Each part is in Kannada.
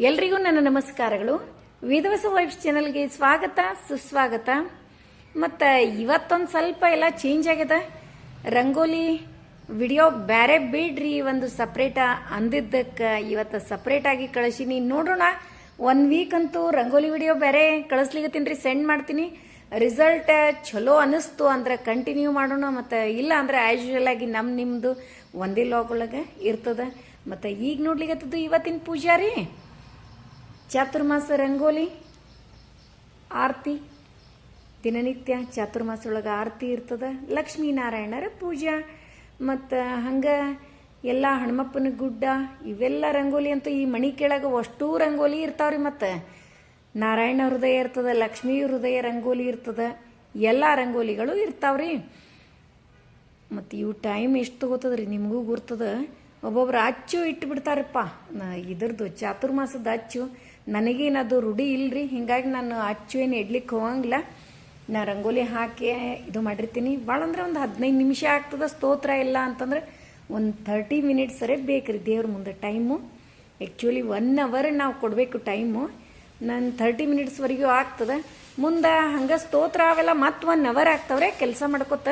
ಎಲ್ರಿಗೂ ನನ್ನ ನಮಸ್ಕಾರಗಳು. ವಿಧವಸ ವೈಫ್ಸ್ ಚಾನಲ್ಗೆ ಸ್ವಾಗತ, ಸುಸ್ವಾಗತ. ಮತ್ತು ಇವತ್ತೊಂದು ಸ್ವಲ್ಪ ಎಲ್ಲ ಚೇಂಜ್ ಆಗ್ಯದ. ರಂಗೋಲಿ ವಿಡಿಯೋ ಬೇರೆ ಬಿಡ್ರಿ, ಒಂದು ಸಪ್ರೇಟ ಅಂದಿದ್ದಕ್ಕೆ ಇವತ್ತು ಸಪ್ರೇಟಾಗಿ ಕಳಿಸೀನಿ. ನೋಡೋಣ ಒನ್ ವೀಕ್ ಅಂತೂ ರಂಗೋಲಿ ವಿಡಿಯೋ ಬೇರೆ ಕಳಿಸ್ಲಿಕತ್ತೀನಿ ರೀ ಸೆಂಡ್ ಮಾಡ್ತೀನಿ. ರಿಸಲ್ಟ್ ಚಲೋ ಅನಿಸ್ತು ಅಂದ್ರೆ ಕಂಟಿನ್ಯೂ ಮಾಡೋಣ. ಮತ್ತು ಇಲ್ಲ ಅಂದ್ರೆ ಆ್ಯಸ್ ಯೂಶಲ್ ಆಗಿ ನಮ್ಮ ನಿಮ್ಮದು ಒಂದೇ ಒಳಗೆ ಇರ್ತದ. ಮತ್ತು ಈಗ ನೋಡ್ಲಿಕ್ಕೆ ಇವತ್ತಿನ ಪೂಜಾ ರೀ ಚಾತುರ್ಮಾಸ ರಂಗೋಲಿ, ಆರತಿ, ದಿನನಿತ್ಯ ಚಾತುರ್ಮಾಸ ಒಳಗೆ ಆರತಿ ಇರ್ತದೆ, ಲಕ್ಷ್ಮೀನಾರಾಯಣರ ಪೂಜಾ. ಮತ್ತು ಹಂಗೆ ಎಲ್ಲ ಹನುಮಪ್ಪನ ಗುಡ್ಡ, ಇವೆಲ್ಲ ರಂಗೋಲಿ ಅಂತೂ ಈ ಮಣಿ ಕೆಳಗೆ ಅಷ್ಟೂ ರಂಗೋಲಿ ಇರ್ತಾವ್ರಿ ಮತ್ತು. ನಾರಾಯಣ ಹೃದಯ ಇರ್ತದೆ, ಲಕ್ಷ್ಮೀ ಹೃದಯ ರಂಗೋಲಿ ಇರ್ತದೆ, ಎಲ್ಲ ರಂಗೋಲಿಗಳು ಇರ್ತಾವ್ರಿ. ಮತ್ತು ಇವು ಟೈಮ್ ಎಷ್ಟು ತಗೋತದ್ರಿ ನಿಮಗೂ ಗುರ್ತದ. ಒಬ್ಬೊಬ್ರು ಅಚ್ಚು ಇಟ್ಟು ಬಿಡ್ತಾರಪ್ಪ ಇದರದು ಇದ್ರದ್ದು ಚಾತುರ್ಮಾಸದ ಅಚ್ಚು. ನನಗೇನದು ರೂಢಿ ಇಲ್ರಿ? ಹಿಂಗಾಗಿ ನಾನು ಅಚ್ಚು ಏನು ಇಡ್ಲಿಕ್ಕೆ ಹೋಗಂಗಿಲ್ಲ. ನಾ ರಂಗೋಲಿ ಹಾಕಿ ಇದು ಮಾಡಿರ್ತೀನಿ. ಭಾಳ ಅಂದ್ರೆ ಒಂದು ಹದಿನೈದು ನಿಮಿಷ ಆಗ್ತದ ಸ್ತೋತ್ರ ಇಲ್ಲ ಅಂತಂದ್ರೆ ಒಂದು ಥರ್ಟಿ ಮಿನಿಟ್ಸ್ ಸರಿ ಬೇಕ್ರಿ ದೇವ್ರ ಮುಂದೆ ಟೈಮು ಆ್ಯಕ್ಚುಲಿ ಒನ್ ಅವರ್ ನಾವು ಕೊಡಬೇಕು ಟೈಮು ನಾನು ಥರ್ಟಿ ಮಿನಿಟ್ಸ್ವರೆಗೂ ಆಗ್ತದೆ. ಮುಂದೆ ಹಂಗೆ ಸ್ತೋತ್ರ ಅವೆಲ್ಲ ಮತ್ತೆ ಒನ್ ಅವರ್ ಆಗ್ತಾವ್ರೆ, ಕೆಲಸ ಮಾಡ್ಕೊತ.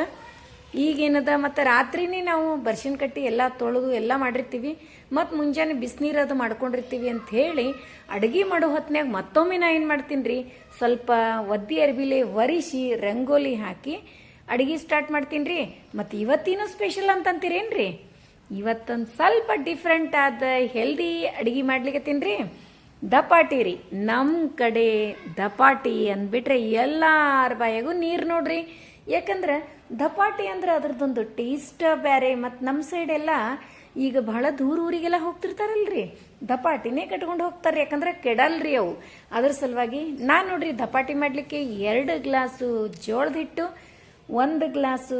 ಈಗೇನದ? ಮತ್ತು ರಾತ್ರಿನೇ ನಾವು ಬರ್ಶಿನ ಕಟ್ಟಿ ಎಲ್ಲ ತೊಳೆದು ಎಲ್ಲ ಮಾಡಿರ್ತೀವಿ. ಮತ್ತು ಮುಂಜಾನೆ ಬಿಸಿನೀರು ಅದು ಮಾಡ್ಕೊಂಡಿರ್ತೀವಿ ಅಂತ ಹೇಳಿ ಅಡುಗೆ ಮಾಡೋ ಹೊತ್ನ್ಯಾಗ ಮತ್ತೊಮ್ಮೆ ನಾ ಏನು ಮಾಡ್ತೀನಿ ರೀ ಸ್ವಲ್ಪ ಒದ್ದಿ ಅರ್ಬಿಲೆ ವರಿಸಿ ರಂಗೋಲಿ ಹಾಕಿ ಅಡುಗೆ ಸ್ಟಾರ್ಟ್ ಮಾಡ್ತೀನಿ ರೀ ಮತ್ತು ಇವತ್ತಿನೂ ಸ್ಪೆಷಲ್ ಅಂತಂತೀರೇನ್ರಿ? ಇವತ್ತೊಂದು ಸ್ವಲ್ಪ ಡಿಫ್ರೆಂಟ್ ಆದ ಹೆಲ್ದಿ ಅಡುಗೆ ಮಾಡ್ಲಿಕ್ಕೆ ರೀ ದಪಾಟಿ ರೀ ನಮ್ಮ ಕಡೆ ದಪಾಟಿ ಅಂದ್ಬಿಟ್ರೆ ಎಲ್ಲಾರ ಬಾಯಾಗೂ ನೀರು ನೋಡ್ರಿ. ಯಾಕಂದ್ರೆ ಧಪಾಟಿ ಅಂದ್ರೆ ಅದ್ರದ್ದೊಂದು ಟೇಸ್ಟ್ ಬೇರೆ ಮತ್ತು ನಮ್ಮ ಸೈಡ್ ಎಲ್ಲ ಈಗ ಬಹಳ ದೂರ ಊರಿಗೆಲ್ಲ ಹೋಗ್ತಿರ್ತಾರಲ್ರಿ. ದಪಾಟಿನೇ ಕಟ್ಕೊಂಡು ಹೋಗ್ತಾರೆ, ಯಾಕಂದ್ರೆ ಕೆಡಲ್ರಿ ಅವು. ಅದ್ರ ಸಲುವಾಗಿ ನಾನು ನೋಡ್ರಿ ಧಪಾಟಿ ಮಾಡಲಿಕ್ಕೆ ಎರಡು ಗ್ಲಾಸು ಜೋಳದ ಹಿಟ್ಟು, ಒಂದು ಗ್ಲಾಸು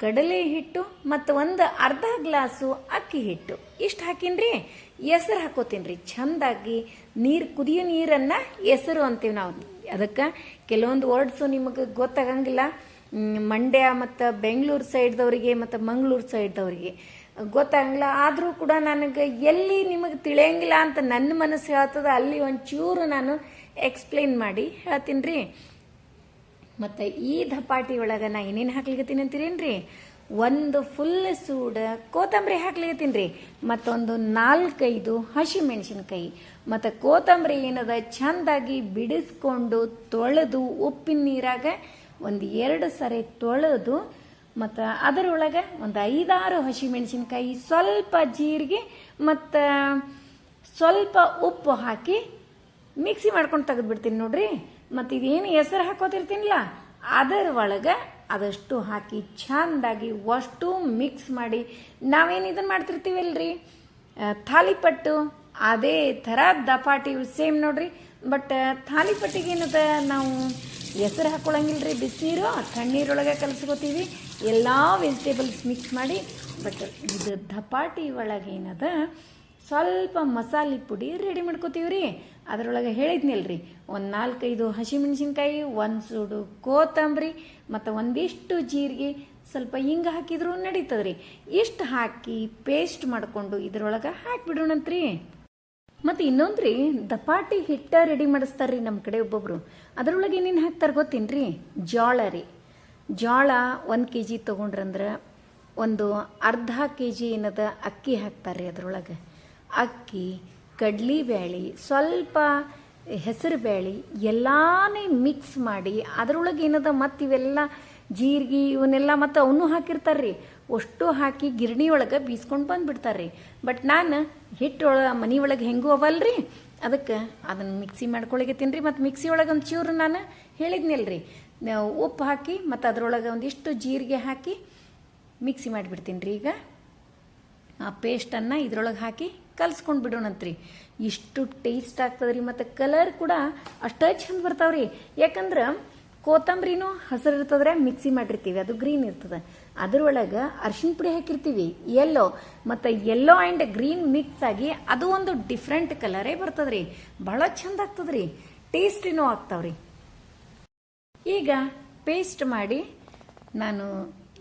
ಕಡಲೆ ಹಿಟ್ಟು ಮತ್ತು ಒಂದು ಅರ್ಧ ಗ್ಲಾಸು ಅಕ್ಕಿ ಹಿಟ್ಟು. ಇಷ್ಟು ಹಾಕಿನ್ರಿ, ಹೆಸರು ಹಾಕೋತೀನಿ ರೀ ಚೆಂದಾಗಿ ನೀರು ಕುದಿಯೋ ನೀರನ್ನು ಹೆಸರು ಅಂತೀವಿ ನಾವು. ಅದಕ್ಕೆ ಕೆಲವೊಂದು ವರ್ಡ್ಸು ನಿಮಗೆ ಗೊತ್ತಾಗಂಗಿಲ್ಲ. ಮಂಡ್ಯ ಮತ್ತು ಬೆಂಗಳೂರು ಸೈಡ್ದವರಿಗೆ ಮತ್ತು ಮಂಗಳೂರು ಸೈಡ್ದವರಿಗೆ ಗೊತ್ತಾಗಂಗಿಲ್ಲ. ಆದರೂ ಕೂಡ ನನಗೆ ಎಲ್ಲಿ ನಿಮಗೆ ತಿಳಿಯಂಗಿಲ್ಲ ಅಂತ ನನ್ನ ಮನಸ್ಸು ಹೇಳ್ತದ, ಅಲ್ಲಿ ಒಂಚೂರು ನಾನು ಎಕ್ಸ್ಪ್ಲೇನ್ ಮಾಡಿ ಹೇಳ್ತೀನಿ ರೀ ಮತ್ತು ಈ ದಪಾಟಿ ಒಳಗೆ ನಾ ಏನೇನು ಹಾಕ್ಲಿಕತ್ತೀನಿ ಅಂತೀರೇನ್ರಿ? ಒಂದು ಫುಲ್ ಸೂಡ ಕೋತಂಬರಿ ಹಾಕ್ಲಿಕತ್ತೀನಿ ರೀ ಮತ್ತೊಂದು ನಾಲ್ಕೈದು ಹಸಿ ಮೆಣಸಿನ್ಕಾಯಿ. ಮತ್ತು ಕೋತಂಬರಿ ಏನದ ಚೆಂದಾಗಿ ಬಿಡಿಸ್ಕೊಂಡು ತೊಳೆದು ಉಪ್ಪಿನ ನೀರಾಗ ಒಂದು ಎರಡು ಸರಿ ತೊಳೆದು, ಮತ್ತು ಅದರೊಳಗೆ ಒಂದು ಐದಾರು ಹಸಿ ಮೆಣಸಿನ್ಕಾಯಿ ಸ್ವಲ್ಪ ಜೀರಿಗೆ, ಮತ್ತು ಸ್ವಲ್ಪ ಉಪ್ಪು ಹಾಕಿ ಮಿಕ್ಸಿ ಮಾಡ್ಕೊಂಡು ತೆಗೆದ್ಬಿಡ್ತೀನಿ ನೋಡ್ರಿ. ಮತ್ತು ಇದೇನು ಹೆಸರು ಹಾಕೋತಿರ್ತೀನಿಲ್ಲ ಅದರ ಒಳಗೆ ಅದಷ್ಟು ಹಾಕಿ ಚಂದಾಗಿ ಅಷ್ಟು ಮಿಕ್ಸ್ ಮಾಡಿ ನಾವೇನು ಇದನ್ನು ಮಾಡ್ತಿರ್ತೀವಲ್ರಿ? ಥಾಲಿಪಟ್ಟು ಅದೇ ಥರ ದಪಾಟಿ ಸೇಮ್ ನೋಡ್ರಿ, ಬಟ್ ಥಾಲಿಪಟ್ಟಿಗೆ ಏನದ ನಾವು ಹೆಸರು ರೀ ಬಿಸಿನೀರು, ತಣ್ಣೀರೊಳಗೆ ಕಲಸ್ಕೋತೀವಿ, ಎಲ್ಲ ವೆಜಿಟೇಬಲ್ಸ್ ಮಿಕ್ಸ್ ಮಾಡಿ, ಬಟ್ ಇದು ದಪಾಟಿ ಒಳಗೆ ಏನದ ಸ್ವಲ್ಪ ಮಸಾಲೆ ಪುಡಿ ರೆಡಿ ಮಾಡ್ಕೋತೀವಿ ರೀ ಅದರೊಳಗೆ ಹೇಳಿದ್ನಿಲ್ರಿ, ಒಂದು ನಾಲ್ಕೈದು ಹಸಿಮೆಣಸಿನ್ಕಾಯಿ, ಒಂದು ಸೂಡು ಕೋತಂಬರಿ ಮತ್ತು ಒಂದಿಷ್ಟು ಜೀರಿಗೆ ಸ್ವಲ್ಪ ಹಿಂಗೆ ಹಾಕಿದ್ರು ನಡೀತದ್ರಿ. ಇಷ್ಟು ಹಾಕಿ ಪೇಸ್ಟ್ ಮಾಡಿಕೊಂಡು ಇದ್ರೊಳಗೆ ಹಾಕಿಬಿಡೋಣಂತ್ರಿ. ಮತ್ತು ಇನ್ನೊಂದ್ರಿ, ದಪಾಟಿ ಹಿಟ್ಟ ರೆಡಿ ಮಾಡಿಸ್ತಾರ್ರಿ ನಮ್ಮ ಕಡೆ ಒಬ್ಬೊಬ್ರು. ಅದರೊಳಗೆ ಏನೇನು ಹಾಕ್ತಾರೆ ಗೊತ್ತೇನ್ರಿ? ಜೋಳ ರೀ. ಜೋಳ ಒಂದು ಕೆ ಜಿ ತೊಗೊಂಡ್ರಂದ್ರೆ ಒಂದು ಅರ್ಧ ಕೆ ಜಿ ಏನದ ಅಕ್ಕಿ ಹಾಕ್ತಾರೆ ರೀ ಅದರೊಳಗೆ. ಅಕ್ಕಿ, ಕಡ್ಲಿ ಬೇಳೆ ಸ್ವಲ್ಪ ಹೆಸರು ಬೇಳೆ ಎಲ್ಲಾನೇ ಮಿಕ್ಸ್ ಮಾಡಿ ಅದರೊಳಗೆ ಏನದ ಮತ್ತು ಇವೆಲ್ಲ ಜೀರಿಗೆ ಇವನ್ನೆಲ್ಲ ಮತ್ತು ಅವನು ಹಾಕಿರ್ತಾರೆ ರೀ ಅಷ್ಟು ಹಾಕಿ ಗಿರಣಿ ಒಳಗೆ ಬೀಸ್ಕೊಂಡು ಬಂದ್ಬಿಡ್ತಾರೆ ರೀ ಬಟ್ ನಾನು ಹಿಟ್ಟೊಳ ಮನೆ ಒಳಗೆ ಹೆಂಗೂ ಅವಲ್ರಿ. ಅದಕ್ಕೆ ಅದನ್ನು ಮಿಕ್ಸಿ ಮಾಡ್ಕೊಳಗತ್ತೀನಿ ರೀ ಮತ್ತು ಮಿಕ್ಸಿ ಒಳಗೆ ಒಂದು ಚೂರು ನಾನು ಹೇಳಿದ್ನಲ್ರಿ. ನಾವು ಉಪ್ಪು ಹಾಕಿ ಮತ್ತು ಅದರೊಳಗೆ ಒಂದಿಷ್ಟು ಜೀರಿಗೆ ಹಾಕಿ ಮಿಕ್ಸಿ ಮಾಡಿಬಿಡ್ತೀನಿ ರೀ ಈಗ. ಆ ಪೇಸ್ಟನ್ನು ಇದ್ರೊಳಗೆ ಹಾಕಿ ಕಲ್ಸ್ಕೊಂಡು ಬಿಡೋಣಂತ್ರಿ. ಇಷ್ಟು ಟೇಸ್ಟ್ ಆಗ್ತದ್ರಿ ಮತ್ತು ಕಲರ್ ಕೂಡ ಅಷ್ಟೇ ಚಂದ ಬರ್ತಾವ್ರಿ. ಯಾಕಂದ್ರೆ ಕೊತ್ತಂಬ್ರಿನೂ ಹಸಿರು ಇರ್ತದ್ರೆ ಮಿಕ್ಸಿ ಮಾಡಿರ್ತೀವಿ, ಅದು ಗ್ರೀನ್ ಇರ್ತದೆ. ಅದರೊಳಗೆ ಅರ್ಶಿನ ಪುಡಿ ಹಾಕಿರ್ತೀವಿ ಯೆಲ್ಲೋ ಮತ್ತು ಯೆಲ್ಲೋ ಆ್ಯಂಡ್ ಗ್ರೀನ್ ಮಿಕ್ಸ್ ಆಗಿ ಅದು ಒಂದು ಡಿಫ್ರೆಂಟ್ ಕಲರೇ ಬರ್ತದ್ರಿ. ಭಾಳ ಚಂದ ಆಗ್ತದ್ರಿ. ಟೇಸ್ಟಿನೂ ಆಗ್ತಾವ್ರಿ. ಈಗ ಪೇಸ್ಟ್ ಮಾಡಿ ನಾನು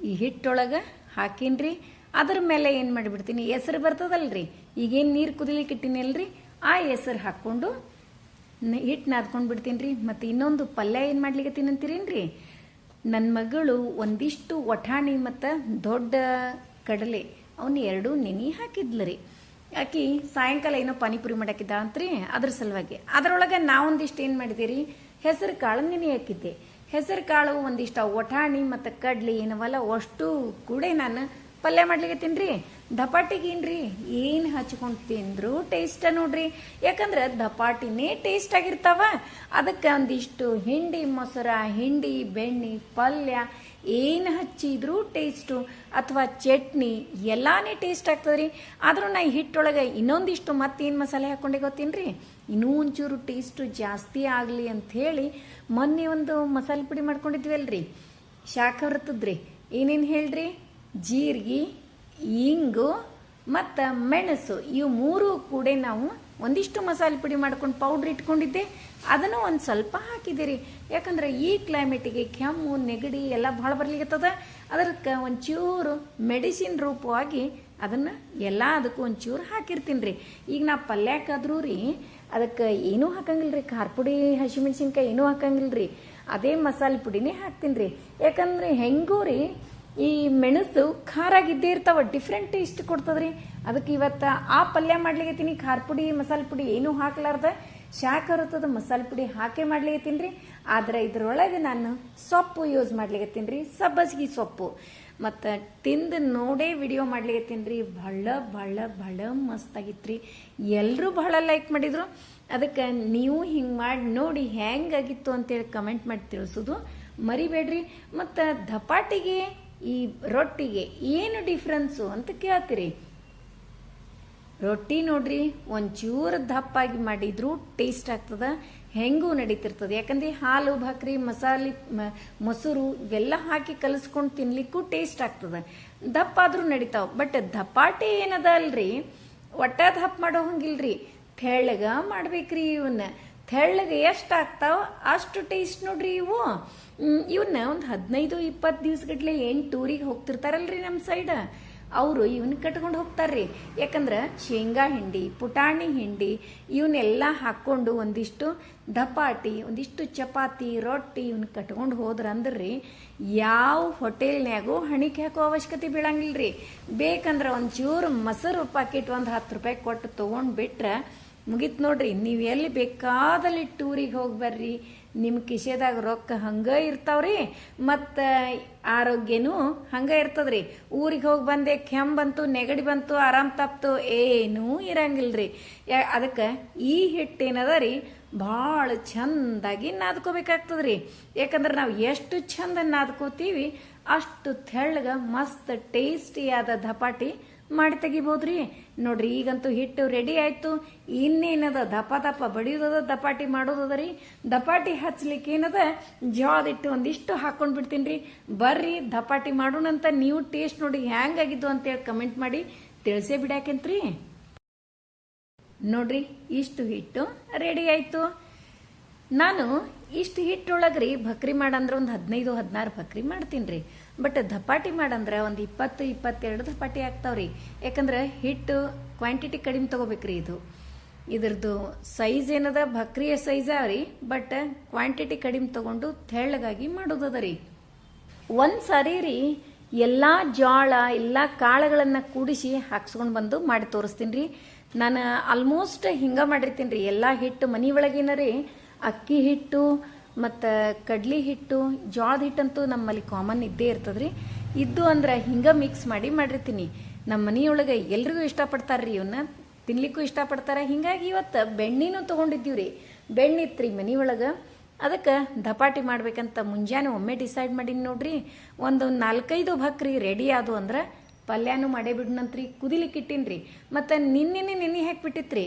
ಈ ಹಿಟ್ಟೊಳಗೆ ಹಾಕೀನಿ ರೀ ಅದ್ರ ಮೇಲೆ ಏನು ಮಾಡಿಬಿಡ್ತೀನಿ? ಹೆಸರು ಬರ್ತದಲ್ರಿ. ಈಗೇನು ನೀರು ಕುದಿಲಿಕ್ಕೆ ಇಟ್ಟಿನಲ್ರಿ? ಆ ಹೆಸರು ಹಾಕ್ಕೊಂಡು ಹಿಟ್ಟು ನಾದ್ಕೊಂಡು ಬಿಡ್ತೀನಿ ರೀ ಮತ್ತು ಇನ್ನೊಂದು ಪಲ್ಯ ಏನು ಮಾಡ್ಲಿಕ್ಕೆ ತಿನ್ನಂತೀರೇನ್ರಿ ನನ್ನ ಮಗಳು ಒಂದಿಷ್ಟು ಒಠಾಣಿ ಮತ್ತು ದೊಡ್ಡ ಕಡಲೆ ಅವನ್ನ ಎರಡೂ ನೆನೆ ಹಾಕಿದ್ಲು ರೀ ಆಕಿ ಸಾಯಂಕಾಲ ಏನೋ ಪಾನಿಪುರಿ ಮಾಡಾಕಿದ್ದ ಅಂತ್ರಿ ಅದ್ರ ಸಲುವಾಗಿ. ಅದರೊಳಗೆ ನಾವೊಂದಿಷ್ಟು ಏನು ಮಾಡಿದ್ದೀರಿ ಹೆಸರು ಕಾಳು ನೆನೆ ಹಾಕಿದ್ದೆ. ಹೆಸರು ಕಾಳು ಒಂದಿಷ್ಟು ಒಠಾಣಿ ಮತ್ತು ಕಡ್ಲಿ ಏನವಲ್ಲ, ಅಷ್ಟು ಕೂಡ ನಾನು ಪಲ್ಯ ಮಾಡ್ಲಿಕ್ಕೆ ತಿನ್ರಿ ದಪಾಟಿಗೆ ಏನ್ರಿ ಏನು ಹಚ್ಕೊಂಡು ತಿಂದ್ರು ಟೇಸ್ಟ ನೋಡ್ರಿ. ಯಾಕಂದ್ರೆ ದಪಾಟಿನೇ ಟೇಸ್ಟ್ ಆಗಿರ್ತಾವ. ಅದಕ್ಕೆ ಒಂದಿಷ್ಟು ಹಿಂಡಿ ಮೊಸರ, ಹಿಂಡಿ ಬೆಣ್ಣೆ, ಪಲ್ಯ ಏನು ಹಚ್ಚಿದ್ರು ಟೇಸ್ಟು ಅಥವಾ ಚಟ್ನಿ ಎಲ್ಲಾನೇ ಟೇಸ್ಟ್ ಆಗ್ತದ್ರಿ. ಆದರೂ ನಾ ಹಿಟ್ಟೊಳಗೆ ಇನ್ನೊಂದಿಷ್ಟು ಮತ್ತೇನು ಮಸಾಲೆ ಹಾಕ್ಕೊಂಡೆ ಗೊತ್ತೇನ್ರಿ? ಇನ್ನೂ ಒಂಚೂರು ಟೇಸ್ಟು ಜಾಸ್ತಿ ಆಗಲಿ ಅಂಥೇಳಿ ಮೊನ್ನೆ ಒಂದು ಮಸಾಲೆ ಪುಡಿ ಮಾಡ್ಕೊಂಡಿದ್ವಲ್ರಿ ಶಾಖ ಹೊರತದ್ರಿ ಏನೇನು ಹೇಳ್ರಿ? ಜೀರಿಗೆ ಇಂಗು ಮತ್ತು ಮೆಣಸು, ಇವು ಮೂರು ಕೂಡ ನಾವು ಒಂದಿಷ್ಟು ಮಸಾಲೆ ಪುಡಿ ಮಾಡ್ಕೊಂಡು ಪೌಡ್ರ್ ಇಟ್ಕೊಂಡಿದ್ದೆ. ಅದನ್ನು ಒಂದು ಸ್ವಲ್ಪ ಹಾಕಿದ್ದೀರಿ. ಯಾಕಂದ್ರೆ ಈ ಕ್ಲೈಮೇಟಿಗೆ ಕೆಮ್ಮು, ನೆಗಡಿ ಎಲ್ಲ ಭಾಳ ಬರ್ಲಿಕ್ಕತ್ತದ ಅದಕ್ಕೆ ಒಂಚೂರು ಮೆಡಿಸಿನ್ ರೂಪವಾಗಿ ಅದನ್ನು ಎಲ್ಲ ಅದಕ್ಕೂ ಒಂಚೂರು ಹಾಕಿರ್ತೀನಿ ರೀ ಈಗ ನಾ ಪಲ್ಯಕ್ಕಾದ್ರೂ ರೀ, ಅದಕ್ಕೆ ಏನೂ ಹಾಕಂಗಿಲ್ಲ ರೀ ಖಾರ ಪುಡಿ ಹಸಿಮೆಣ್ಸಿನ್ಕಾಯಿ ಏನೂ ಹಾಕಂಗಿಲ್ಲ ರೀ ಅದೇ ಮಸಾಲೆ ಪುಡಿನೇ ಹಾಕ್ತೀನಿ ರೀ ಯಾಕಂದ್ರೆ ಹೆಂಗೂ ರೀ ಈ ಮೆಣಸು ಖಾರ ಆಗಿದ್ದೇ ಇರ್ತಾವ ಡಿಫ್ರೆಂಟ್ ಟೇಸ್ಟ್ ಕೊಡ್ತದ್ರಿ. ಅದಕ್ಕೆ ಇವತ್ತು ಆ ಪಲ್ಯ ಮಾಡ್ಲಿಕತ್ತೀನಿ ಖಾರ ಪುಡಿ, ಮಸಾಲೆ ಪುಡಿ ಏನೂ ಹಾಕ್ಲಾರ್ದ. ಶಾಖ ಇರುತ್ತದ ಮಸಾಲೆ ಪುಡಿ ಹಾಕೇ ಮಾಡ್ಲಿಕ್ಕೆ ರೀ ಆದ್ರೆ ಇದ್ರೊಳಗೆ ನಾನು ಸೊಪ್ಪು ಯೂಸ್ ಮಾಡ್ಲಿಕ್ಕೆ ರೀ ಸಬ್ಬಸ್ಗಿ ಸೊಪ್ಪು. ಮತ್ತು ತಿಂದು ನೋಡೇ ವಿಡಿಯೋ ಮಾಡ್ಲಿಕ್ಕೆ ರೀ ಭಾಳ ಭಾಳ ಭಾಳ ಮಸ್ತ್ ಆಗಿತ್ರಿ ಎಲ್ಲರೂ ಬಹಳ ಲೈಕ್ ಮಾಡಿದ್ರು. ಅದಕ್ಕೆ ನೀವು ಹಿಂಗೆ ಮಾಡಿ, ನೋಡಿ ಹೆಂಗಾಗಿತ್ತು ಅಂತೇಳಿ ಕಮೆಂಟ್ ಮಾಡಿ ತಿಳಿಸೋದು ಮರಿಬೇಡ್ರಿ. ಮತ್ತು ದಪಾಟಿಗೆ ಈ ರೊಟ್ಟಿಗೆ ಏನು ಡಿಫ್ರೆನ್ಸು ಅಂತ ಕೇಳ್ತೀರಿ? ರೊಟ್ಟಿ ನೋಡ್ರಿ, ಒಂಚೂರು ದಪ್ಪಾಗಿ ಮಾಡಿದ್ರು ಟೇಸ್ಟ್ ಆಗ್ತದ, ಹೆಂಗೂ ನಡೀತಿರ್ತದೆ. ಯಾಕಂದ್ರೆ ಹಾಲು, ಭಾಕ್ರಿ, ಮಸಾಲೆ ಮೊಸರು ಇವೆಲ್ಲ ಹಾಕಿ ಕಲಿಸ್ಕೊಂಡು ತಿನ್ಲಿಕ್ಕೂ ಟೇಸ್ಟ್ ಆಗ್ತದ. ದಪ್ಪ ಆದರೂ ನಡೀತಾವ. ಬಟ್ ದಪ್ಪಾಟೆ ಏನದ ಅಲ್ರಿ ಒಟ್ಟ ದಪ್ಪ ಮಾಡೋ ಹಂಗಿಲ್ರಿ. ತೆಳ್ಳಗ ಮಾಡ್ಬೇಕ್ರಿ ಇವನ್ನ. ತೆಳ್ಳಗೆ ಎಷ್ಟು ಆಗ್ತಾವ ಅಷ್ಟು ಟೇಸ್ಟ್ ನೋಡ್ರಿ ಇವು. ಇವನ್ನ ಒಂದು ಹದಿನೈದು, ಇಪ್ಪತ್ತು ದಿವ್ಸಗಟ್ಲೆ ಏನು ಟೂರಿಗೆ ಹೋಗ್ತಿರ್ತಾರಲ್ರಿ ನಮ್ಮ ಸೈಡ್ ಅವರು ಇವನ್ನ ಕಟ್ಕೊಂಡು ಹೋಗ್ತಾರ್ರಿ. ಯಾಕಂದ್ರೆ ಶೇಂಗಾ ಹಿಂಡಿ, ಪುಟಾಣಿ ಹಿಂಡಿ ಇವನ್ನೆಲ್ಲ ಹಾಕ್ಕೊಂಡು ಒಂದಿಷ್ಟು ದಪಾಟಿ, ಒಂದಿಷ್ಟು ಚಪಾತಿ, ರೊಟ್ಟಿ ಇವನ್ನ ಕಟ್ಕೊಂಡು ಹೋದ್ರ ಅಂದ್ರಿ ಯಾವ ಹೋಟೆಲ್ನ್ಯಾಗೂ ಹಣಿಕೆ ಹಾಕೋ ಅವಶ್ಯಕತೆ ಬೀಳಂಗಿಲ್ರಿ. ಬೇಕಂದ್ರೆ ಒಂಚೂರು ಮೊಸರು ಪಾಕೆಟ್ ಒಂದು ಹತ್ತು ರೂಪಾಯಿ ಕೊಟ್ಟು ತೊಗೊಂಡು ಬಿಟ್ರೆ ಮುಗೀತು ನೋಡ್ರಿ, ನೀವು ಎಲ್ಲಿ ಬೇಕಾದಲ್ಲಿ ಟೂರಿಗೆ ಹೋಗಿ ಬರ್ರಿ. ನಿಮ್ಮ ಕಿಶೆದಾಗ ರೊಕ್ಕ ಹಂಗೆ ಇರ್ತಾವ್ರಿ, ಮತ್ತು ಆರೋಗ್ಯನೂ ಹಂಗೆ ಇರ್ತದ್ರಿ. ಊರಿಗೆ ಹೋಗಿ ಬಂದೆ, ಕೆಮ್ಮು ಬಂತು, ನೆಗಡಿ ಬಂತು, ಆರಾಮ್ ತಪ್ತು, ಏನೂ ಇರಂಗಿಲ್ರಿ. ಅದಕ್ಕೆ ಈ ಹಿಟ್ಟೇನದ ರೀ ಭಾಳ ಚಂದಾಗಿ ನಾದ್ಕೋಬೇಕಾಗ್ತದ್ರಿ. ಯಾಕಂದ್ರೆ ನಾವು ಎಷ್ಟು ಚಂದ ನಾದ್ಕೋತೀವಿ, ಅಷ್ಟು ತೆಳ್ಳಗ ಮಸ್ತ್ ಟೇಸ್ಟಿಯಾದ ದಪಾಟಿ ಮಾಡಿ ತೆಗಿಬೋದ್ರಿ? ನೋಡ್ರಿ, ಈಗಂತೂ ಹಿಟ್ಟು ರೆಡಿ ಆಯ್ತು. ಇನ್ನೇನದ ದಪ ದಪ ಬಡಿಯೋದದ ದಪಾಟಿ ಮಾಡೋದದ ರೀ? ದಪಾಟಿ ಹಚ್ಲಿಕ್ಕೆ ಏನದ? ಜೋಳದ ಹಿಟ್ಟು ಒಂದಿಷ್ಟು ಹಾಕೊಂಡು ಬಿಡ್ತೀನಿ ರೀ ಬರ್ರಿ ದಪಾಟಿ ಮಾಡೋಣಂತ ನೀವು ಟೇಸ್ಟ್ ನೋಡಿ ಹ್ಯಾಂಗಾಗಿದ್ದು ಅಂತೇಳಿ ಕಮೆಂಟ್ ಮಾಡಿ ತಿಳಿಸೇ ಬಿಡಾಕಂತ್ರಿ. ನೋಡ್ರಿ, ಇಷ್ಟು ಹಿಟ್ಟು ರೆಡಿ ಆಯ್ತು. ನಾನು ಇಷ್ಟು ಹಿಟ್ಟೊಳಗೆ ರೀ ಭಕ್ರಿ ಮಾಡಂದ್ರೆ ಒಂದು ಹದಿನೈದು, ಹದಿನಾರು ಭಕ್ರಿ ಮಾಡ್ತೀನಿ ರೀ. ಬಟ್ ಧಪಾಟಿ ಮಾಡಂದ್ರೆ ಒಂದು ಇಪ್ಪತ್ತು, ಇಪ್ಪತ್ತೆರಡು ಧಪಾಟಿ ಆಗ್ತಾವೆ ರೀ. ಯಾಕಂದ್ರೆ ಹಿಟ್ಟು ಕ್ವಾಂಟಿಟಿ ಕಡಿಮೆ ತಗೋಬೇಕ್ರಿ ಇದು. ಇದ್ರದ್ದು ಸೈಜ್ ಏನದ? ಭಕ್ರಿಯ ಸೈಜ್ ರೀ. ಬಟ್ ಕ್ವಾಂಟಿಟಿ ಕಡಿಮೆ ತಗೊಂಡು ತೆಳ್ಳಗಾಗಿ ಮಾಡೋದದ ರೀ. ಒಂದು ಸಾರಿ ರೀ ಎಲ್ಲ ಜೋಳ ಎಲ್ಲ ಕಾಳುಗಳನ್ನು ಕೂಡಿಸಿ ಹಾಕ್ಸ್ಕೊಂಡು ಬಂದು ಮಾಡಿ ತೋರಿಸ್ತೀನಿ ರೀ. ನಾನು ಆಲ್ಮೋಸ್ಟ್ ಹಿಂಗೆ ಮಾಡಿರ್ತೀನಿ ರೀ. ಎಲ್ಲ ಹಿಟ್ಟು ಮನೆ ಒಳಗೇನ ರೀ ಅಕ್ಕಿ ಹಿಟ್ಟು, ಮತ್ತು ಕಡ್ಲಿ ಹಿಟ್ಟು, ಜೋಳದ ಹಿಟ್ಟಂತೂ ನಮ್ಮಲ್ಲಿ ಕಾಮನ್ ಇದ್ದೇ ಇರ್ತದ್ರಿ. ಇದ್ದು ಅಂದ್ರೆ ಹಿಂಗೆ ಮಿಕ್ಸ್ ಮಾಡಿ ಮಾಡಿರ್ತೀನಿ. ನಮ್ಮ ಮನೆಯೊಳಗೆ ಎಲ್ರಿಗೂ ಇಷ್ಟಪಡ್ತಾರೆ ರೀ ಇವನ್ನ ತಿನ್ಲಿಕ್ಕೂ ಇಷ್ಟಪಡ್ತಾರೆ. ಹಿಂಗಾಗಿ ಇವತ್ತು ಬೆಣ್ಣಿನೂ ತೊಗೊಂಡಿದ್ದೀವಿ ರೀ ಬೆಣ್ಣಿತ್ರಿ ಮನೆಯೊಳಗೆ. ಅದಕ್ಕೆ ಧಪಾಟಿ ಮಾಡ್ಬೇಕಂತ ಮುಂಜಾನೆ ಒಮ್ಮೆ ಡಿಸೈಡ್ ಮಾಡೀನಿ ನೋಡ್ರಿ. ಒಂದು ನಾಲ್ಕೈದು ಭಕ್ರಿ ರೆಡಿ ಆದು ಅಂದ್ರೆ ಪಲ್ಯನೂ ಮಾಡೇ ಬಿಡ್ನಂತ್ರಿ. ಕುದಿಲಿಕ್ಕೆ ರೀ ಮತ್ತು ನಿನ್ನೆ ನೆನೆ ಹಾಕ್ಬಿಟ್ಟಿತ್ರಿ.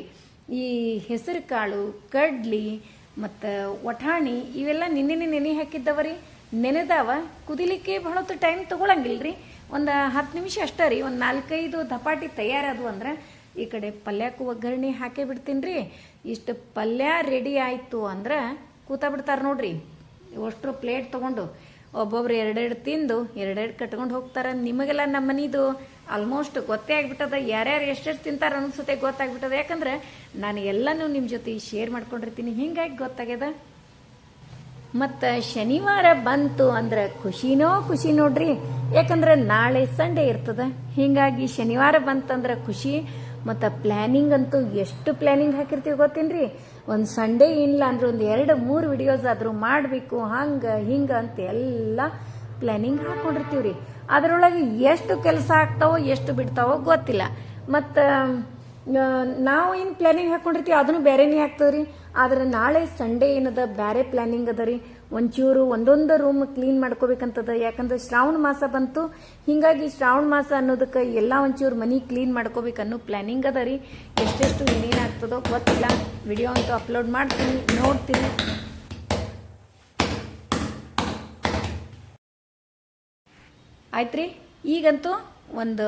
ಈ ಹೆಸರು ಕಾಳು ಕಡ್ಲಿ ಮತ್ತು ಒಠಾಣಿ ಇವೆಲ್ಲ ನಿನ್ನೆ ನೆನೆ ಹಾಕಿದ್ದವ ರೀ ನೆನೆದಾವ? ಕುದಿಲಿಕ್ಕೆ ಬಹಳ ಹೊತ್ತು ಟೈಮ್ ತೊಗೊಳಂಗಿಲ್ಲ ರೀ ಒಂದು ಹತ್ತು ನಿಮಿಷ ಅಷ್ಟೇ ರೀ, ಒಂದು ನಾಲ್ಕೈದು ದಪಾಟಿ ತಯಾರಾದವು ಅಂದ್ರೆ ಈ ಕಡೆ ಪಲ್ಯಕ್ಕೆ ಒಗ್ಗರಣೆ ಹಾಕೇ ಬಿಡ್ತೀನಿ ರೀ ಇಷ್ಟು ಪಲ್ಯ ರೆಡಿ ಆಯಿತು ಅಂದ್ರೆ ಕೂತ ಬಿಡ್ತಾರೆ ನೋಡ್ರಿ. ಅಷ್ಟು ಪ್ಲೇಟ್ ತೊಗೊಂಡು ಒಬ್ಬೊಬ್ರು ಎರಡೆರಡು ತಿಂದು ಎರಡೆರಡು ಕಟ್ಕೊಂಡು ಹೋಗ್ತಾರೆ. ನಿಮಗೆಲ್ಲ ನಮ್ಮ ಮನಿದು ಆಲ್ಮೋಸ್ಟ್ ಗೊತ್ತೇ ಆಗ್ಬಿಟ್ಟದ. ಯಾರ್ಯಾರು ಎಷ್ಟೆಷ್ಟು ತಿಂತಾರೆ ಅನ್ಸುತ್ತೆ ಗೊತ್ತಾಗ್ಬಿಟ್ಟದ. ಯಾಕಂದ್ರೆ ನಾನು ಎಲ್ಲನೂ ನಿಮ್ಮ ಜೊತೆ ಶೇರ್ ಮಾಡ್ಕೊಂಡಿರ್ತೀನಿ. ಹಿಂಗಾಗಿ ಗೊತ್ತಾಗ್ಯದ? ಮತ್ತು ಶನಿವಾರ ಬಂತು ಅಂದ್ರೆ ಖುಷಿನೋ ಖುಷಿ ನೋಡ್ರಿ. ಯಾಕಂದ್ರೆ ನಾಳೆ ಸಂಡೇ ಇರ್ತದ. ಹಿಂಗಾಗಿ ಶನಿವಾರ ಬಂತಂದ್ರೆ ಖುಷಿ. ಮತ್ತು ಪ್ಲ್ಯಾನಿಂಗ್ ಅಂತೂ ಎಷ್ಟು ಪ್ಲ್ಯಾನಿಂಗ್ ಹಾಕಿರ್ತೀವಿ ಗೊತ್ತೇನ್ರಿ? ಒಂದು ಸಂಡೇ ಇಲ್ಲ ಅಂದ್ರೆ ಒಂದು ಎರಡು, ಮೂರು ವಿಡಿಯೋಸ್ ಆದರೂ ಮಾಡಬೇಕು, ಹಂಗೆ, ಹಿಂಗೆ ಅಂತ ಎಲ್ಲ ಪ್ಲ್ಯಾನಿಂಗ್ ಹಾಕ್ಕೊಂಡಿರ್ತೀವಿ ರೀ ಅದರೊಳಗೆ ಎಷ್ಟು ಕೆಲಸ ಆಗ್ತಾವೋ, ಎಷ್ಟು ಬಿಡ್ತಾವೋ ಗೊತ್ತಿಲ್ಲ. ಮತ್ತು ನಾವು ಏನು ಪ್ಲ್ಯಾನಿಂಗ್ ಹಾಕೊಂಡಿರ್ತೀವಿ, ಅದನ್ನು ಬೇರೆನೇ ಆಗ್ತದೆ ರೀ ಆದ್ರೆ ನಾಳೆ ಸಂಡೇ ಏನದ ಬೇರೆ ಪ್ಲ್ಯಾನಿಂಗ್ ಅದ ರೀ ಒಂಚೂರು ಒಂದೊಂದು ರೂಮ್ ಕ್ಲೀನ್ ಮಾಡ್ಕೋಬೇಕಂತದ. ಯಾಕಂದ್ರೆ ಶ್ರಾವಣ ಮಾಸ ಬಂತು. ಹಿಂಗಾಗಿ ಶ್ರಾವಣ ಮಾಸ ಅನ್ನೋದಕ್ಕೆ ಎಲ್ಲ ಒಂಚೂರು ಮನಿ ಕ್ಲೀನ್ ಮಾಡ್ಕೋಬೇಕು ಅನ್ನೋ ಪ್ಲ್ಯಾನಿಂಗ್ ಅದ ರೀ ಎಷ್ಟೆಷ್ಟು ಏನೇನಾಗ್ತದೋ ಗೊತ್ತಿಲ್ಲ. ವಿಡಿಯೋ ಅಂತೂ ಅಪ್ಲೋಡ್ ಮಾಡ್ತೀನಿ, ನೋಡ್ತೀನಿ. ಆಯ್ತ್ರಿ? ಈಗಂತೂ ಒಂದು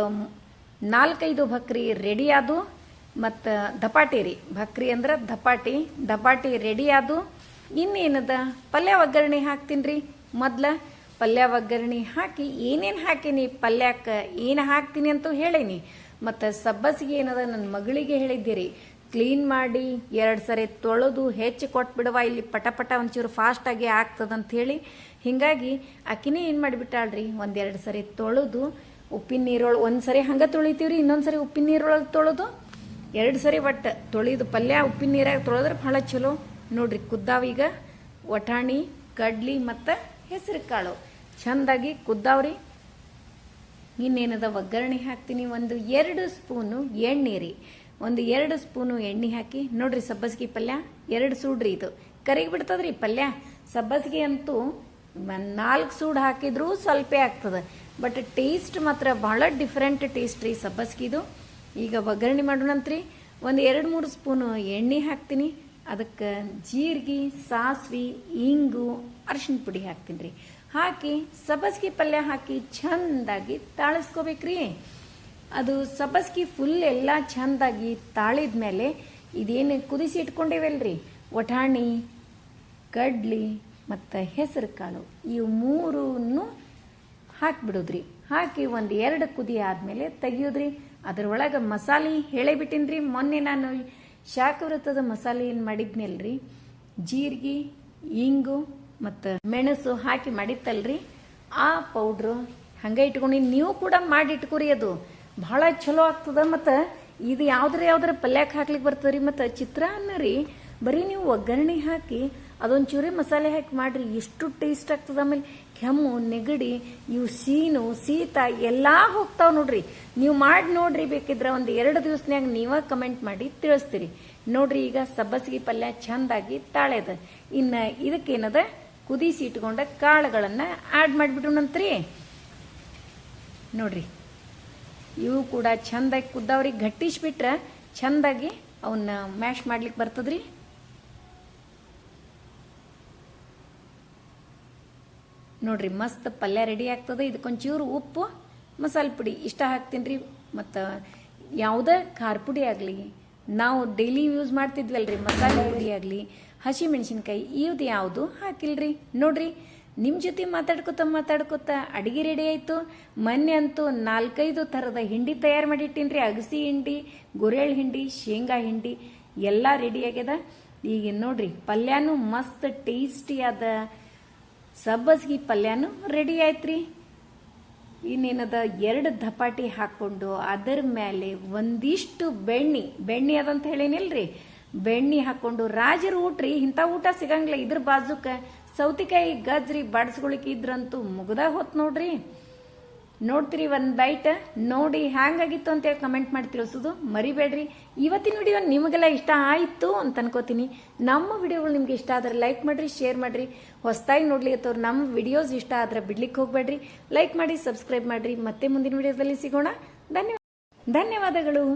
ನಾಲ್ಕೈದು ಭಕ್ರಿ ರೆಡಿ ಆದು ಮತ್ತು ದಪಾಟಿ ರೀ ಭಕ್ರಿ ಅಂದ್ರೆ ದಪಾಟಿ ದಪಾಟಿ ರೆಡಿ ಆದು. ಇನ್ನೇನದ? ಪಲ್ಯ ಒಗ್ಗರಣೆ ಹಾಕ್ತೀನಿ ರೀ ಮೊದ್ಲು ಪಲ್ಯ ಒಗ್ಗರಣೆ ಹಾಕಿ, ಏನೇನು ಹಾಕೀನಿ? ಪಲ್ಯಕ್ಕೆ ಏನು ಹಾಕ್ತೀನಿ ಅಂತೂ ಹೇಳೀನಿ. ಮತ್ತು ಸಬ್ಬಸಿಗೆ ಏನದ ನನ್ನ ಮಗಳಿಗೆ ಹೇಳಿದ್ದೆ ರೀ ಕ್ಲೀನ್ ಮಾಡಿ ಎರಡು ಸರಿ ತೊಳೆದು ಹೆಚ್ಚು ಕೊಟ್ಬಿಡುವ. ಇಲ್ಲಿ ಪಟ ಪಟ ಒಂಚೂರು ಫಾಸ್ಟಾಗಿ ಆಗ್ತದಂತ ಹೇಳಿ ಹಿಂಗಾಗಿ ಅಕ್ಕಿನೇ ಏನು ಮಾಡಿಬಿಟ್ಟಾಳ್ರಿ? ಒಂದೆರಡು ಸರಿ ತೊಳೆದು ಉಪ್ಪಿನ ನೀರೊಳಗೆ ಒಂದು ಸರಿ ಹಂಗೆ ತೊಳಿತೀವ್ರಿ, ಇನ್ನೊಂದು ಸರಿ ಉಪ್ಪಿನ ನೀರೊಳಗೆ ತೊಳೆದು ಎರಡು ಸರಿ ಒಟ್ಟು ತೊಳೆದು ಪಲ್ಯ ಉಪ್ಪಿನ ನೀರಾಗ ತೊಳೆದ್ರೆ ಭಾಳ ಚಲೋ. ನೋಡ್ರಿ ಕುದ್ದಾವೀಗ ವಟಾಣಿ, ಕಡ್ಲಿ ಮತ್ತು ಹೆಸರು ಕಾಳು ಚಂದಾಗಿ ಕುದ್ದಾವ್ರಿ. ಇನ್ನೇನದ ಒಗ್ಗರಣೆ ಹಾಕ್ತೀನಿ, ಒಂದು ಎರಡು ಸ್ಪೂನು ಎಣ್ಣೆ ರೀ. ಒಂದು ಎರಡು ಸ್ಪೂನು ಎಣ್ಣೆ ಹಾಕಿ, ನೋಡ್ರಿ ಸಬ್ಬಸಿಗೆ ಪಲ್ಯ, ಎರಡು ಸೂಡ್ರಿ ಇದು. ಕರಿಗೆ ಬಿಡ್ತದ್ರಿ ಪಲ್ಯ. ಸಬ್ಬಸಿಗೆ ಅಂತೂ ನಾಲ್ಕು ಸೂಡ್ ಹಾಕಿದ್ರೂ ಸ್ವಲ್ಪ ಆಗ್ತದೆ. ಬಟ್ ಟೇಸ್ಟ್ ಮಾತ್ರ ಭಾಳ ಡಿಫ್ರೆಂಟ್ ಟೇಸ್ಟ್ ರೀ ಸಬ್ಬಸ್ಗಿದು ಈಗ ಒಗ್ಗರಣೆ ಮಾಡೋಣಂತ್ರಿ ಒಂದು ಎರಡು ಮೂರು ಸ್ಪೂನು ಎಣ್ಣೆ ಹಾಕ್ತೀನಿ. ಅದಕ್ಕೆ ಜೀರಿಗೆ, ಸಾಸ್ವಿ, ಇಂಗು ಅರಿಶಿನ ಪುಡಿ ಹಾಕ್ತೀನಿ ರೀ. ಹಾಕಿ ಸಬ್ಬಸ್ಗಿ ಪಲ್ಯ ಹಾಕಿ ಚಂದಾಗಿ ತಾಳಿಸ್ಕೋಬೇಕ್ರಿ. ಅದು ಸಬ್ಬಸ್ಗಿ ಫುಲ್ ಎಲ್ಲ ಚಂದಾಗಿ ತಾಳಿದ ಮೇಲೆ ಇದೇನು ಕುದಿಸಿ ಇಟ್ಕೊಂಡೇವಲ್ರಿ? ವಟಾಣಿ ಕಡ್ಲಿ ಮತ್ತು ಹೆಸರು ಕಾಳು ಇವು ಮೂರನ್ನು ಹಾಕಿಬಿಡೋದ್ರಿ. ಹಾಕಿ ಒಂದು ಎರಡು ಕುದಿ ಆದಮೇಲೆ ತೆಗಿಯೋದ್ರಿ. ಅದರೊಳಗೆ ಮಸಾಲೆ ಹೇಳೇ ಬಿಟ್ಟಿನ್ರಿ ಮೊನ್ನೆ ನಾನು ಶಾಖವೃತದ ಮಸಾಲೆ ಏನು ಮಾಡಿದ್ನಲ್ರಿ? ಜೀರಿಗೆ, ಇಂಗು ಮತ್ತು ಮೆಣಸು ಹಾಕಿ ಮಾಡಿತ್ತಲ್ರಿ. ಆ ಪೌಡ್ರು ಹಂಗೆ ಇಟ್ಕೊಂಡು ನೀವು ಕೂಡ ಮಾಡಿ ಇಟ್ಕೊರಿ ಅದು. ಭಾಳ ಚಲೋ ಆಗ್ತದ ಮತ್ತು ಇದು ಯಾವ್ದ್ರ ಯಾವ್ದಾರ ಪಲ್ಯಕ್ಕೆ ಹಾಕ್ಲಿಕ್ಕೆ ಬರ್ತದೆ ರೀ ಮತ್ತು ಚಿತ್ರಾನ್ನ ರೀ ಬರೀ ನೀವು ಒಗ್ಗರಣೆ ಹಾಕಿ ಅದೊಂದು ಚೂರಿ ಮಸಾಲೆ ಹಾಕಿ ಮಾಡ್ರಿ ಎಷ್ಟು ಟೇಸ್ಟ್ ಆಗ್ತದೆ ಆಮೇಲೆ ಕೆಮ್ಮು, ನೆಗಡಿ, ಇವು ಸೀನು ಶೀತ ಎಲ್ಲ ಹೋಗ್ತಾವೆ ನೋಡ್ರಿ. ನೀವು ಮಾಡಿ ನೋಡ್ರಿ ಬೇಕಿದ್ರೆ ಒಂದು ಎರಡು ದಿವಸನ್ಯಾಗ ನೀವ ಕಮೆಂಟ್ ಮಾಡಿ ತಿಳಿಸ್ತೀರಿ. ನೋಡ್ರಿ ಈಗ ಸಬ್ಬಸಿಗೆ ಪಲ್ಯ ಚಂದಾಗಿ ತಾಳೆದ. ಇನ್ನು ಇದಕ್ಕೇನದ? ಕುದಿಸಿ ಇಟ್ಕೊಂಡ ಕಾಳುಗಳನ್ನು ಆ್ಯಡ್ ಮಾಡಿಬಿಟ್ಟು ನೋಡ್ರಿ. ಇವು ಕೂಡ ಚಂದಾಗಿ ಕುದ್ದವ್ರಿಗೆ ಗಟ್ಟಿಸ್ಬಿಟ್ರೆ ಚಂದಾಗಿ ಅವನ್ನ ಮ್ಯಾಶ್ ಮಾಡ್ಲಿಕ್ಕೆ ಬರ್ತದ್ರಿ? ನೋಡ್ರಿ, ಮಸ್ತ್ ಪಲ್ಯ ರೆಡಿ ಆಗ್ತದೆ. ಇದಕ್ಕೊಂಚೂರು ಉಪ್ಪು, ಮಸಾಲೆ ಪುಡಿ ಇಷ್ಟ ಹಾಕ್ತೀನಿ ರೀ ಮತ್ತು ಯಾವುದೇ ಖಾರ ಪುಡಿ ಆಗಲಿ, ನಾವು ಡೈಲಿ ಯೂಸ್ ಮಾಡ್ತಿದ್ವಲ್ರಿ ಮಸಾಲೆ ಪುಡಿ ಆಗಲಿ ಹಸಿ ಮೆಣಸಿನ್ಕಾಯಿ ಇವ್ದು ಯಾವುದು ಹಾಕಿಲ್ರಿ? ನೋಡ್ರಿ ನಿಮ್ಮ ಜೊತೆ ಮಾತಾಡ್ಕೊತ ಮಾತಾಡ್ಕೊತ ಅಡುಗೆ ರೆಡಿ ಆಯಿತು. ಮೊನ್ನೆ ಅಂತೂ ನಾಲ್ಕೈದು ಥರದ ಹಿಂಡಿ ತಯಾರು ಮಾಡಿಟ್ಟಿನಿ ರೀ ಅಗಸಿ ಹಿಂಡಿ ಗುರೆಳ್ ಹಿಂಡಿ, ಶೇಂಗಾ ಹಿಂಡಿ ಎಲ್ಲ ರೆಡಿ ಆಗ್ಯದ. ಈಗ ನೋಡ್ರಿ, ಪಲ್ಯನೂ ಮಸ್ತ್ ಟೇಸ್ಟಿಯಾದ ಸಬ್ಬಸ್ಗಿ ಪಲ್ಯನೂ ರೆಡಿ ಆಯ್ತ್ರಿ. ಇನ್ನೇನದ ಎರಡು ಧಪಾಟಿ ಹಾಕ್ಕೊಂಡು ಅದರ ಮೇಲೆ ಒಂದಿಷ್ಟು ಬೆಣ್ಣೆ ಬೆಣ್ಣೆ ಅದಂತ ಹೇಳಿನಿಲ್ರಿ? ಬೆಣ್ಣೆ ಹಾಕ್ಕೊಂಡು ರಾಜರು ಊಟ್ರಿ, ಇಂಥ ಊಟ ಸಿಗಂಗಿಲ್ಲ. ಇದ್ರ ಬಾಜುಕ ಸೌತಿಕಾಯಿ, ಗಜ್ರಿ ಬಡ್ಸ್ಕೊಳಿಕ್ ಇದ್ರಂತೂ ಮುಗ್ದ ಹೊತ್ ನೋಡ್ರಿ. ನೋಡ್ತೀರಿ ಒಂದು ಬೈಟ್ ನೋಡಿ ಹ್ಯಾಂಗಾಗಿತ್ತು ಅಂತೇಳಿ ಕಮೆಂಟ್ ಮಾಡಿ ತಿಳಿಸೋದು ಮರಿಬೇಡ್ರಿ. ಇವತ್ತಿನ ವಿಡಿಯೋ ನಿಮಗೆಲ್ಲ ಇಷ್ಟ ಆಯಿತು ಅಂತ ಅನ್ಕೋತೀನಿ. ನಮ್ಮ ವಿಡಿಯೋಗಳು ನಿಮ್ಗೆ ಇಷ್ಟ ಆದ್ರೆ ಲೈಕ್ ಮಾಡ್ರಿ ಶೇರ್ ಮಾಡ್ರಿ. ಹೊಸದಾಗಿ ಅಥವ್ರು ನಮ್ಮ ವಿಡಿಯೋಸ್ ಇಷ್ಟ ಆದ್ರೆ ಬಿಡ್ಲಿಕ್ಕೆ ಹೋಗ್ಬೇಡ್ರಿ. ಲೈಕ್ ಮಾಡಿ ಸಬ್ಸ್ಕ್ರೈಬ್ ಮಾಡ್ರಿ. ಮತ್ತೆ ಮುಂದಿನ ವಿಡಿಯೋದಲ್ಲಿ ಸಿಗೋಣ. ಧನ್ಯವಾದ ಧನ್ಯವಾದಗಳು.